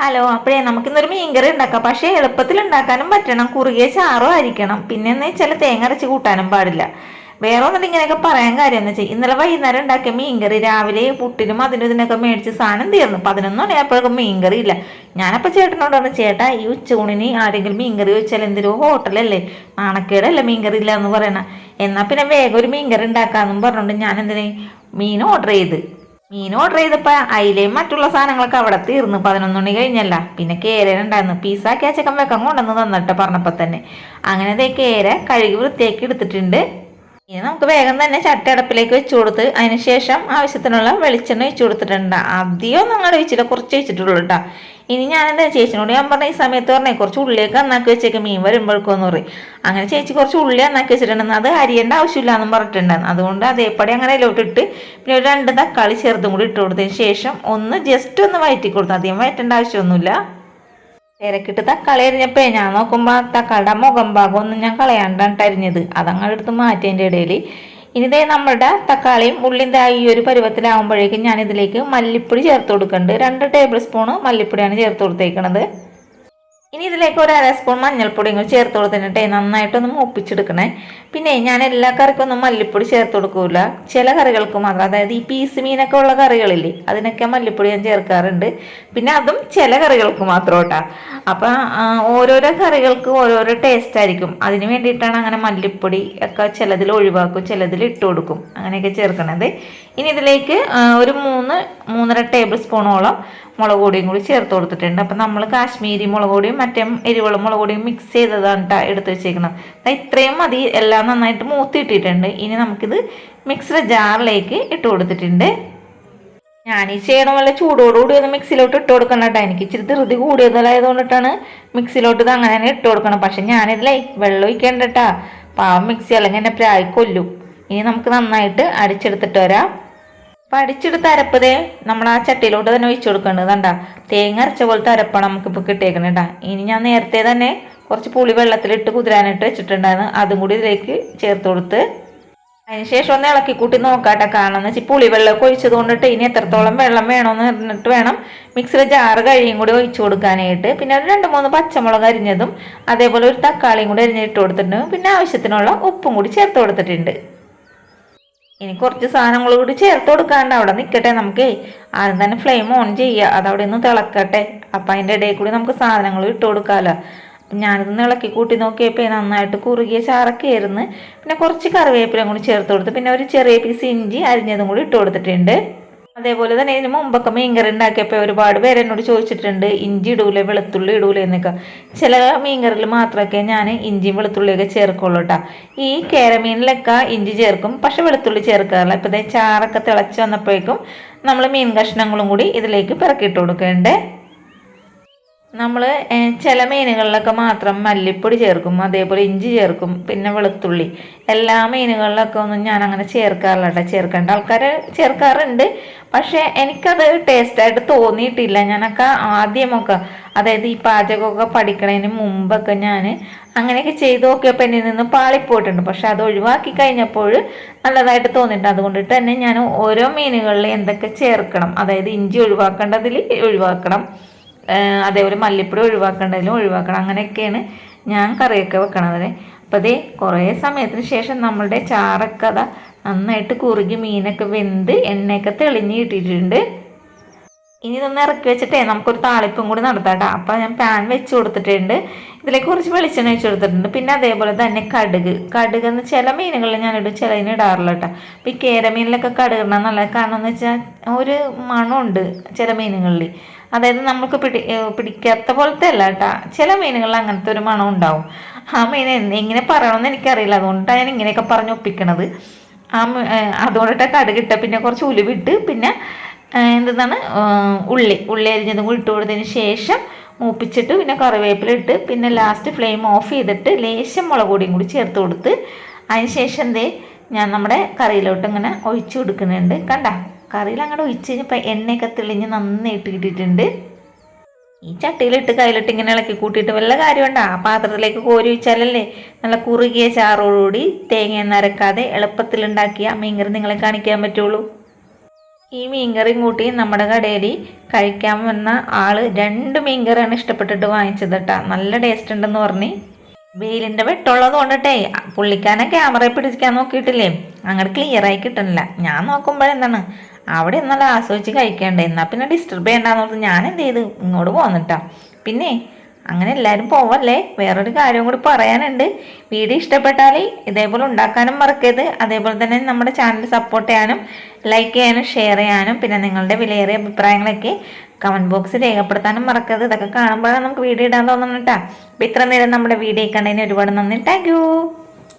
Hello അപ്പോഴേ നമുക്കിന്നൊരു മീൻകറി ഉണ്ടാക്കാം. പക്ഷേ എളുപ്പത്തിൽ ഉണ്ടാക്കാനും പറ്റണം. കുറുകിയ ചാറോ ആയിരിക്കണം പിന്നെ എന്ന് വെച്ചാൽ തേങ്ങ അരച്ച് കൂട്ടാനും പാടില്ല. വേറെ ഒന്നും ഇങ്ങനെയൊക്കെ പറയാൻ കാര്യം എന്ന് വെച്ചാൽ ഇന്നലെ വൈകുന്നേരം ഉണ്ടാക്കിയ മീൻകറി രാവിലെ പുട്ടിനും അതിനും ഇതിനൊക്കെ മേടിച്ച് സാധനം തീർന്നു. പതിനൊന്ന് മണിയായപ്പോഴൊക്കെ മീൻകറി ഇല്ല. ഞാനപ്പോൾ ചേട്ടനോട് പറഞ്ഞു ചേട്ടാ ഈ ഉച്ചകൂണിന് ആരെങ്കിലും മീൻകറി വെച്ചാൽ എന്തൊരു ഹോട്ടലല്ലേ? നാണക്കേടല്ലേ മീൻകറി ഇല്ല എന്ന് പറയണ. എന്നാൽ പിന്നെ വേഗം ഒരു മീൻകറി ഉണ്ടാക്കാമെന്നും പറഞ്ഞുകൊണ്ട് ഞാൻ എന്തിനാ മീൻ ഓർഡർ ചെയ്ത്. മീൻ ഓർഡർ ചെയ്തപ്പോൾ അയിലയും മറ്റുള്ള സാധനങ്ങളൊക്കെ അവിടെ തീർന്നു. പതിനൊന്ന് മണി കഴിഞ്ഞല്ല. പിന്നെ കേര ഉണ്ടായിരുന്നു. പീസാക്കി ആ ചെക്കൻ വെക്കാൻ കൊണ്ടുവന്ന് തന്നിട്ട് പറഞ്ഞപ്പോ തന്നെ. അങ്ങനെ അതേ കേര കഴുകി വൃത്തിയാക്കി എടുത്തിട്ടുണ്ട്. ഇനി നമുക്ക് വേഗം തന്നെ ചട്ടി അടപ്പിലേക്ക് വെച്ച് കൊടുത്ത് അതിന് ശേഷം ആവശ്യത്തിനുള്ള വെളിച്ചെണ്ണ ഒഴിച്ചു കൊടുത്തിട്ടുണ്ട്. അധികം ഒന്നും വെച്ചില്ല കുറച്ച് ഒഴിച്ചിട്ടുള്ളൂ കേട്ടോ ഇനി ഞാൻ എന്താ ചേച്ചിനോട് ഞാൻ പറഞ്ഞ ഈ സമയത്ത് പറഞ്ഞേ കുറച്ച് ഉള്ളിലേക്ക് നന്നാക്കി വെച്ചേക്ക് മീൻ വരുമ്പോഴേക്കൊന്ന് പറയും. അങ്ങനെ ചേച്ചി കുറച്ച് ഉള്ളി നന്നാക്കി വെച്ചിട്ടുണ്ടെന്ന് അത് അരിയേണ്ട ആവശ്യമില്ല എന്നും പറഞ്ഞിട്ടുണ്ടായിരുന്നു. അതുകൊണ്ട് അതേപടി അങ്ങനെ ഇട്ട് പിന്നെ ഒരു രണ്ട് തക്കാളി ചെറുതും കൂടി ഇട്ട് കൊടുത്തതിന് ശേഷം ഒന്ന് ജസ്റ്റ് ഒന്ന് വയറ്റി കൊടുത്തു അധികം വയറ്റേണ്ട ആവശ്യമൊന്നുമില്ല. തിരക്കിട്ട് തക്കാളി അരിഞ്ഞപ്പോ ഞാൻ നോക്കുമ്പോൾ തക്കാളിയുടെ മുഖം ഭാഗം ഒന്നും ഞാൻ കളയാണ്ടാണ് അരിഞ്ഞത് അതങ്ങോട്ട് എടുത്ത് മാറ്റിയതിന്റെ ഇടയിൽ ഇനി ദേ നമ്മുടെ തക്കാളിയും ഉള്ളിന്റെ ഈ ഒരു പരുവത്തിലാവുമ്പോഴേക്കും ഞാൻ ഇതിലേക്ക് മല്ലിപ്പൊടി ചേർത്ത് കൊടുക്കുന്നുണ്ട് രണ്ട് ടേബിൾ സ്പൂണ് മല്ലിപ്പൊടിയാണ് ചേർത്ത് കൊടുത്തേക്കണത്. ഇനി ഇതിലേക്ക് ഒരു അര സ്പൂൺ മഞ്ഞൾപ്പൊടിയും ചേർത്ത് കൊടുത്തിട്ട് നന്നായിട്ടൊന്ന് മൂപ്പിച്ചെടുക്കണേ. പിന്നെ ഞാൻ എല്ലാ കറിക്കൊന്നും മല്ലിപ്പൊടി ചേർത്ത് കൊടുക്കൂല. ചില കറികൾക്ക് മാത്രം അതായത് ഈ പീസ് മീനൊക്കെ ഉള്ള കറികളില്ലേ അതിനൊക്കെ മല്ലിപ്പൊടി ഞാൻ ചേർക്കാറുണ്ട്. പിന്നെ അതും ചില കറികൾക്ക് മാത്രം കേട്ടോ അപ്പം ഓരോരോ കറികൾക്ക് ഓരോരോ ടേസ്റ്റ് ആയിരിക്കും. അതിന് വേണ്ടിയിട്ടാണ് അങ്ങനെ മല്ലിപ്പൊടി ഒക്കെ ചിലതിൽ ഒഴിവാക്കും ചിലതിൽ ഇട്ട് കൊടുക്കും. അങ്ങനെയൊക്കെ ചേർക്കണത്. ഇനി ഇതിലേക്ക് ഒരു മൂന്ന് മൂന്നര ടേബിൾ സ്പൂണോളം മുളക് പൊടിയും കൂടി ചേർത്ത് കൊടുത്തിട്ടുണ്ട്. അപ്പം നമ്മൾ കാശ്മീരി മുളക് പൊടിയും മറ്റേ എരിവുള്ള മുളക് പൊടിയും മിക്സ് ചെയ്തതാണ് കേട്ടോ എടുത്ത് വെച്ചേക്കുന്നത്. ഇത്രയും മതി. എല്ലാം നന്നായിട്ട് മൂത്തിട്ടിട്ടുണ്ട് ഇനി നമുക്കിത് മിക്സിയുടെ ജാറിലേക്ക് ഇട്ട് കൊടുത്തിട്ടുണ്ട്. ഞാൻ ഈ ചെയ്യണം വല്ല ചൂടോടുകൂടി ഒന്ന് മിക്സിയിലോട്ട് ഇട്ട് കൊടുക്കണം കേട്ടോ എനിക്ക് ഇച്ചിരി ധൃതി കൂടിയതായതുകൊണ്ടിട്ടാണ് മിക്സിയിലോട്ട് ഇത് അങ്ങനെ ഇട്ട് കൊടുക്കണം. പക്ഷെ ഞാനിതിലേ വെള്ളം ഒഴിക്കേണ്ട കേട്ടാ പാവം മിക്സി അല്ലെങ്കിൽ എന്നെ പ്രായ കൊല്ലും ഇനി നമുക്ക് നന്നായിട്ട് അടിച്ചെടുത്തിട്ട് വരാം. അപ്പം അടിച്ചെടുത്ത് അരപ്പതേ നമ്മൾ ആ ചട്ടിയിലോട്ട് തന്നെ ഒഴിച്ചു കൊടുക്കേണ്ടത് കണ്ടാ തേങ്ങ അരച്ച പോലത്തെ അരപ്പാണ് നമുക്കിപ്പോൾ കിട്ടിയേക്കണേട്ടാ ഇനി ഞാൻ നേരത്തെ തന്നെ കുറച്ച് പുളി വെള്ളത്തിലിട്ട് കുതിരാനായിട്ട് വെച്ചിട്ടുണ്ടായിരുന്നു. അതും കൂടി ഇതിലേക്ക് ചേർത്ത് കൊടുത്ത് അതിനുശേഷം ഒന്ന് ഇളക്കി കൂട്ടി നോക്കാട്ടെ കാണാന്ന് വെച്ചാൽ പുളി വെള്ളമൊക്കെ ഒഴിച്ചത് കൊണ്ടിട്ട് ഇനി എത്രത്തോളം വെള്ളം വേണമെന്ന് പറഞ്ഞിട്ട് വേണം മിക്സിയുടെ ജാറ് കഴിയും കൂടി ഒഴിച്ചു കൊടുക്കാനായിട്ട്. പിന്നെ ഒരു രണ്ട് മൂന്ന് പച്ചമുളക് അരിഞ്ഞതും അതേപോലെ ഒരു തക്കാളിയും കൂടി അരിഞ്ഞിട്ട് കൊടുത്തിട്ടുണ്ട്. പിന്നെ ആവശ്യത്തിനുള്ള ഉപ്പും കൂടി ചേർത്ത് കൊടുത്തിട്ടുണ്ട്. ഇനി കുറച്ച് സാധനങ്ങൾ കൂടി ചേർത്ത് കൊടുക്കാണ്ട് അവിടെ നിൽക്കട്ടെ നമുക്ക്. ആദ്യം തന്നെ ഫ്ലെയിം ഓൺ ചെയ്യുക. അതവിടെ നിന്ന് തിളക്കട്ടെ. അപ്പം അതിന്റെ ഇടയിൽ കൂടി നമുക്ക് സാധനങ്ങൾ ഇട്ട് കൊടുക്കാമല്ലോ ഞാനിതൊന്ന് ഇളക്കി കൂട്ടി നോക്കിയപ്പോൾ നന്നായിട്ട് കുറുകിയ ചാറൊക്കെ ആയിരുന്നു. പിന്നെ കുറച്ച് കറിവേപ്പിലും കൂടി ചേർത്ത് കൊടുത്ത് പിന്നെ ഒരു ചെറിയ പീസ് ഇഞ്ചി അരിഞ്ഞതും കൂടി ഇട്ട് കൊടുത്തിട്ടുണ്ട്. അതേപോലെ തന്നെ ഇതിന് മുമ്പൊക്കെ മീൻകറി ഉണ്ടാക്കിയപ്പോൾ ഒരുപാട് പേര് എന്നോട് ചോദിച്ചിട്ടുണ്ട് ഇഞ്ചി ഇടൂലേ വെളുത്തുള്ളി ഇടൂലേ എന്നൊക്കെ. ചില മീൻകറിയിൽ മാത്രമൊക്കെ ഞാൻ ഇഞ്ചിയും വെളുത്തുള്ളിയൊക്കെ ചേർക്കുള്ളൂ കേട്ടോ ഈ കേരമീനിലൊക്കെ ഇഞ്ചി ചേർക്കും പക്ഷെ വെളുത്തുള്ളി ചേർക്കാറില്ല. ഇപ്പം ദേ ചാറൊക്കെ തിളച്ച് വന്നപ്പോഴേക്കും നമ്മൾ മീൻ കഷ്ണങ്ങളും കൂടി ഇതിലേക്ക് പിറക്കിയിട്ട് കൊടുക്കേണ്ടേ. നമ്മൾ ചില മീനുകളിലൊക്കെ മാത്രം മല്ലിപ്പൊടി ചേർക്കും അതേപോലെ ഇഞ്ചി ചേർക്കും പിന്നെ വെളുത്തുള്ളി. എല്ലാ മീനുകളിലൊക്കെ ഒന്നും ഞാൻ അങ്ങനെ ചേർക്കാറില്ല കേട്ടോ. ചേർക്കേണ്ട ആൾക്കാർ ചേർക്കാറുണ്ട്. പക്ഷേ എനിക്കത് ടേസ്റ്റായിട്ട് തോന്നിയിട്ടില്ല. ഞാനൊക്കെ ആദ്യമൊക്കെ അതായത് ഈ പാചകമൊക്കെ പഠിക്കണതിന് മുമ്പൊക്കെ ഞാൻ അങ്ങനെയൊക്കെ ചെയ്ത് നോക്കിയപ്പോൾ എന്നിൽ നിന്ന് പാളിപ്പോയിട്ടുണ്ട്. പക്ഷെ അത് ഒഴിവാക്കി കഴിഞ്ഞപ്പോൾ നല്ലതായിട്ട് തോന്നിയിട്ടുണ്ട്. അതുകൊണ്ടിട്ട് തന്നെ ഞാൻ ഓരോ മീനുകളിൽ എന്തൊക്കെ ചേർക്കണം അതായത് ഇഞ്ചി ഒഴിവാക്കേണ്ടതിൽ ഒഴിവാക്കണം. അതേപോലെ മല്ലിപ്പൊടി ഒഴിവാക്കേണ്ടതിലും ഒഴിവാക്കണം. അങ്ങനെയൊക്കെയാണ് ഞാൻ കറിയൊക്കെ വെക്കണത് അപ്പോൾ അതേ കുറേ സമയത്തിന് ശേഷം നമ്മളുടെ ചാറൊക്കെ അതാ നന്നായിട്ട് കുറുകി മീനൊക്കെ വെന്ത് എണ്ണയൊക്കെ തെളിഞ്ഞ് കിട്ടിയിട്ടുണ്ട്. ഇനി ഇതൊന്ന് ഇറക്കി വെച്ചിട്ടേ നമുക്കൊരു താളിപ്പും കൂടി നടത്താം കേട്ടോ. അപ്പോൾ ഞാൻ പാൻ വെച്ച് കൊടുത്തിട്ടുണ്ട്. ഇതിലേക്ക് കുറച്ച് വെളിച്ചെണ്ണ ഒഴിച്ച് കൊടുത്തിട്ടുണ്ട്. പിന്നെ അതേപോലെ തന്നെ കടുക്. കടുക് എന്ന് ചില മീനുകളിൽ ഞാനിടും ചിലതിന് ഇടാറില്ല കേട്ടോ. അപ്പം ഈ കേരമീനിലൊക്കെ കടുക് ഇടണം നല്ല കാരണം എന്ന് വെച്ചാൽ ഒരു മണമുണ്ട് ചില മീനുകളിൽ. അതായത് നമുക്ക് പിടി പിടിക്കാത്ത പോലത്തെ അല്ല കേട്ടോ. ചില മീനുകളിൽ അങ്ങനത്തെ ഒരു മണം ഉണ്ടാവും. ആ മീൻ എങ്ങനെ പറയണമെന്ന് എനിക്കറിയില്ല. അതുകൊണ്ടാണ് ഞാൻ ഇങ്ങനെയൊക്കെ പറഞ്ഞ് ഒപ്പിക്കണത്. ആ അതുകൊണ്ടിട്ട് കടുകിട്ട പിന്നെ കുറച്ച് ഉലുവിട്ട് പിന്നെ എന്താണ് ഉള്ളി. ഉള്ളി അരിഞ്ഞതും ഇട്ട് കൊടുത്തതിന് ശേഷം മൂപ്പിച്ചിട്ട് പിന്നെ കറിവേപ്പില ഇട്ട് പിന്നെ ലാസ്റ്റ് ഫ്ലെയിം ഓഫ് ചെയ്തിട്ട് ലേശം മുളക് പൊടിയും കൂടി ചേർത്ത് കൊടുത്ത് അതിന് ശേഷം എന്തേ ഞാൻ നമ്മുടെ കറിയിലോട്ട് ഇങ്ങനെ ഒഴിച്ചു കൊടുക്കുന്നുണ്ട്. കണ്ട? കറിയിൽ അങ്ങോട്ട് ഒഴിച്ച് കഴിഞ്ഞപ്പോൾ എണ്ണയൊക്കെ തെളിഞ്ഞ് നന്നായിട്ട് കിട്ടിയിട്ടുണ്ട്. ഈ ചട്ടിയിലിട്ട് കയ്യിലിട്ട് ഇങ്ങനെ ഇളക്കി കൂട്ടിയിട്ട് വല്ല കാര്യമുണ്ടോ ആ പാത്രത്തിലേക്ക് കോരി വെച്ചാലല്ലേ നല്ല കുറുകിയ ചാറോടുകൂടി തേങ്ങ നരക്കാതെ എളുപ്പത്തിൽ ഉണ്ടാക്കിയ മീൻകറി നിങ്ങളെ കാണിക്കാൻ പറ്റുള്ളൂ. ഈ മീൻകറിയും കൂട്ടി നമ്മുടെ കടയിൽ കഴിക്കാൻ വന്ന ആൾ രണ്ട് മീൻകറിയാണ് ഇഷ്ടപ്പെട്ടിട്ട് വാങ്ങിച്ചത് കേട്ടാ നല്ല ടേസ്റ്റ് ഉണ്ടെന്ന് പറഞ്ഞ് വെയിലിന്റെ വെട്ടുള്ളത് കൊണ്ടിട്ടേ. പുള്ളിക്കാരനെ ക്യാമറയിൽ പിടിക്കാൻ നോക്കിയിട്ടില്ലേ? അങ്ങോട്ട് ക്ലിയർ ആയി കിട്ടണില്ല. ഞാൻ നോക്കുമ്പോഴെന്താണ് അവിടെ എന്നാൽ ആസ്വദിച്ച് കഴിക്കണ്ടേ. എന്നാ പിന്നെ ഡിസ്റ്റർബ് ചെയ്യണ്ടെന്ന് പറഞ്ഞു ഞാൻ എന്ത് ചെയ്ത്? ഇങ്ങോട്ട് പോന്നിട്ടാ. പിന്നെ അങ്ങനെ എല്ലാവരും പോവല്ലേ? വേറൊരു കാര്യം കൂടി പറയാനുണ്ട്. വീഡിയോ ഇഷ്ടപ്പെട്ടാൽ ഇതേപോലെ ഉണ്ടാക്കാനും മറക്കരുത്. അതേപോലെ തന്നെ നമ്മുടെ ചാനൽ സപ്പോർട്ട് ചെയ്യാനും ലൈക്ക് ചെയ്യാനും ഷെയർ ചെയ്യാനും പിന്നെ നിങ്ങളുടെ വിലയേറിയ അഭിപ്രായങ്ങളൊക്കെ കമന്റ് ബോക്സിൽ രേഖപ്പെടുത്താനും മറക്കരുത്. ഇതൊക്കെ കാണുമ്പോഴാണ് നമുക്ക് വീഡിയോ ഇടാൻ തോന്നുന്നു കേട്ടോ. അപ്പോൾ ഇത്ര നേരം നമ്മുടെ വീഡിയോ കണ്ടതിന് ഒരുപാട് നന്ദി. താങ്ക്